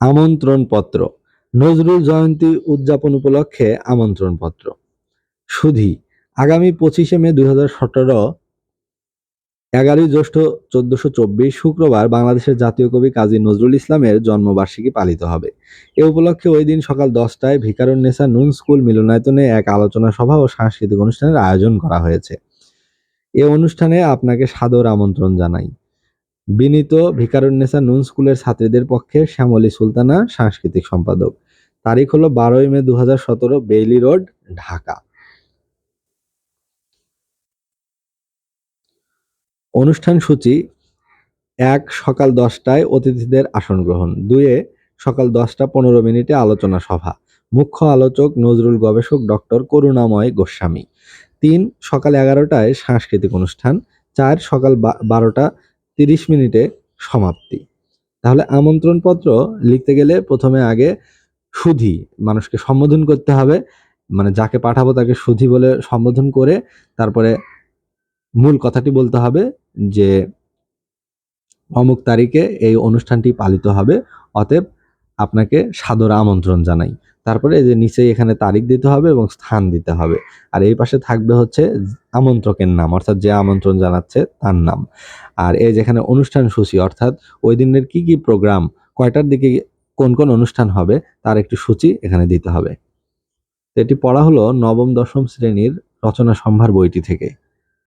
আমন্ত্রণপত্র। নজরুল জয়ন্তী উদযাপন উপলক্ষে আমন্ত্রণ পত্র সুধি, আগামী পঁচিশে মে দুই হাজার সতেরো, এগারোই জ্যৈষ্ঠ চোদ্দশো চব্বিশ শুক্রবার বাংলাদেশের জাতীয় কবি কাজী নজরুল ইসলামের জন্মবার্ষিকী পালিত হবে। এ উপলক্ষে ওই দিন সকাল দশটায় ভিকারুন্নেসা নুন স্কুল মিলনায়তনে এক আলোচনা সভা ও সাংস্কৃতিক অনুষ্ঠানের আয়োজন করা হয়েছে। এ অনুষ্ঠানে আপনাকে সাদর আমন্ত্রণ জানাই। বিনীত ভিকারুন্নেসা নুন স্কুলের ছাত্রীদের পক্ষে শ্যামলী সুলতানা সাংস্কৃতিক সম্পাদক। তারিখ হলো বারোই মে দু হাজার সতেরো বেইলি রোড, ঢাকা। অনুষ্ঠান সূচি, এক সকাল দশটায় অতিথিদের আসন গ্রহণ। দুয়ে সকাল দশটা পনেরো মিনিটে আলোচনা সভা। মুখ্য আলোচক নজরুল গবেষক ডক্টর করুণাময় গোস্বামী। তিন সকাল এগারোটায় সাংস্কৃতিক অনুষ্ঠান, চার সকাল বারোটা তিরিশ মিনিটে সমাপ্তি। তাহলে আমন্ত্রণপত্র লিখতে গেলে প্রথমে আগে সুধি মানুষকে সম্বোধন করতে হবে। মানে যাকে পাঠাবো তাকে সুধি বলে সম্বোধন করে তারপরে মূল কথাটি বলতে হবে যে অমুক তারিখে এই অনুষ্ঠানটি পালিত হবে। অতএব আপনাকে সাদর আমন্ত্রণ জানাই। তারপরে এই যে নিচে এখানে তারিখ দিতে হবে এবং স্থান দিতে হবে। আর এই পাশে থাকবে হচ্ছে আমন্ত্রকের নাম, অর্থাৎ যে আমন্ত্রণ জানাচ্ছে তার নাম। আর এই যেখানে অনুষ্ঠান সূচি, অর্থাৎ ওই দিনের কি কি প্রোগ্রাম কয়টার দিকে কোন কোন অনুষ্ঠান হবে, তার একটি সূচি এখানে দিতে হবে। এটি পড়া হলো নবম দশম শ্রেণির রচনা সম্ভার বইটি থেকে।